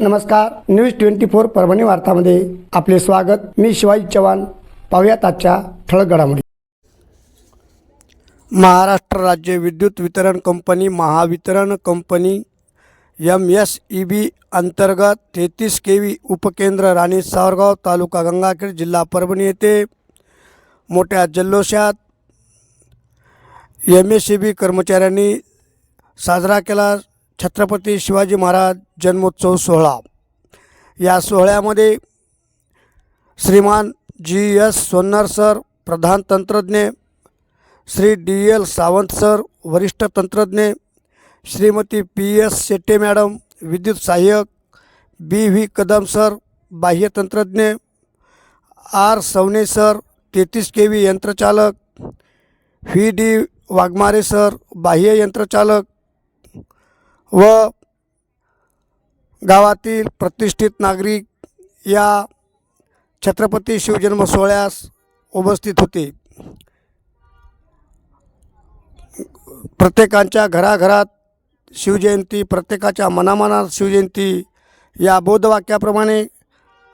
नमस्कार news twenty four Parbhani वार्तामध्ये आपले स्वागत. मी शिवाजी चव्हाण. पाहुयात आजच्या ठळक घडामोडी. महाराष्ट्र राज्य विद्युत वितरण company Mahavitaran company M S E B अंतर्गत तेहतीस के व्ही उपकेंद्र राणी सावरगाव तालुका गंगाखेड जिल्हा परभणी येथे मोठ्या जल्लोषात एम एस सी बी कर्मचाऱ्यांनी साजरा केला. छत्रपती शिवाजी महाराज जन्मोत्सव सोहळा. या सोहळ्यामध्ये श्रीमान जी एस सोन्नर सर प्रधान तंत्रज्ञ Shri D L Sawant sir वरिष्ठ तंत्रज्ञ Shrimati P S Shette madam विद्युत सहाय्यक बी व्ही कदम सर बाह्य तंत्रज्ञ आर सवने सर तेहतीस के व्ही यंत्रचालक व्ही डी वाघमारे सर बाह्य यंत्रचालक व गावातील प्रतिष्ठित नागरिक या छत्रपती शिवजन्म सोहळ्यास उपस्थित होते. प्रत्येकांच्या घराघरात शिवजयंती प्रत्येकाच्या मनामनात शिवजयंती या बोधवाक्याप्रमाणे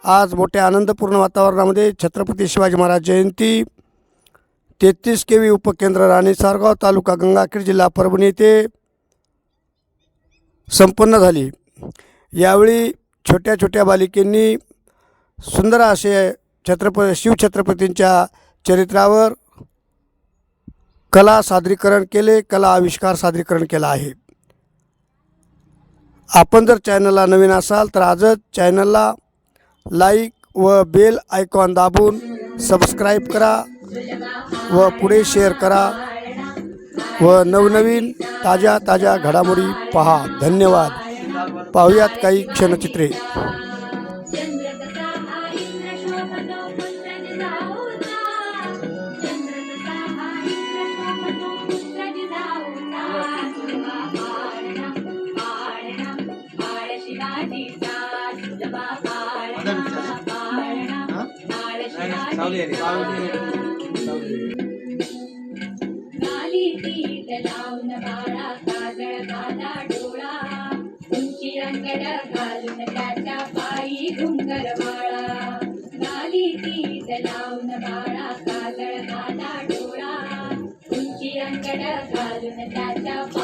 आज मोठ्या आनंदपूर्ण वातावरणामध्ये छत्रपती शिवाजी महाराज जयंती तेहतीस के व्ही उपकेंद्र राणे सारगाव तालुका गंगाखेड जिल्हा परभणी येथे संपन्न झाली. यावेळी छोट्या छोट्या बालिकेंनी सुंदर असे छत्रप शिवछत्रपतींच्या चरित्रावर कला सादरीकरण केले कला आविष्कार सादरीकरण केला आहे. आपण जर चॅनलला नवीन असाल तर आजच चॅनलला लाईक व बेल आयकॉन दाबून सबस्क्राईब करा व पुढे शेअर करा व नवनवीन ताज्या ताज्या घडामोडी पहा. धन्यवाद. पाहूयात काही क्षणचित्रे. चंद्रकथा पीठ लावून बाळा काजळ काला डोळा. उंची अंगड घालून त्याच्या पायी घुंगर बाळा. गाली पीठ लावून बाळा काजळ काला डोळा. उंची अंगड घालून त्याच्या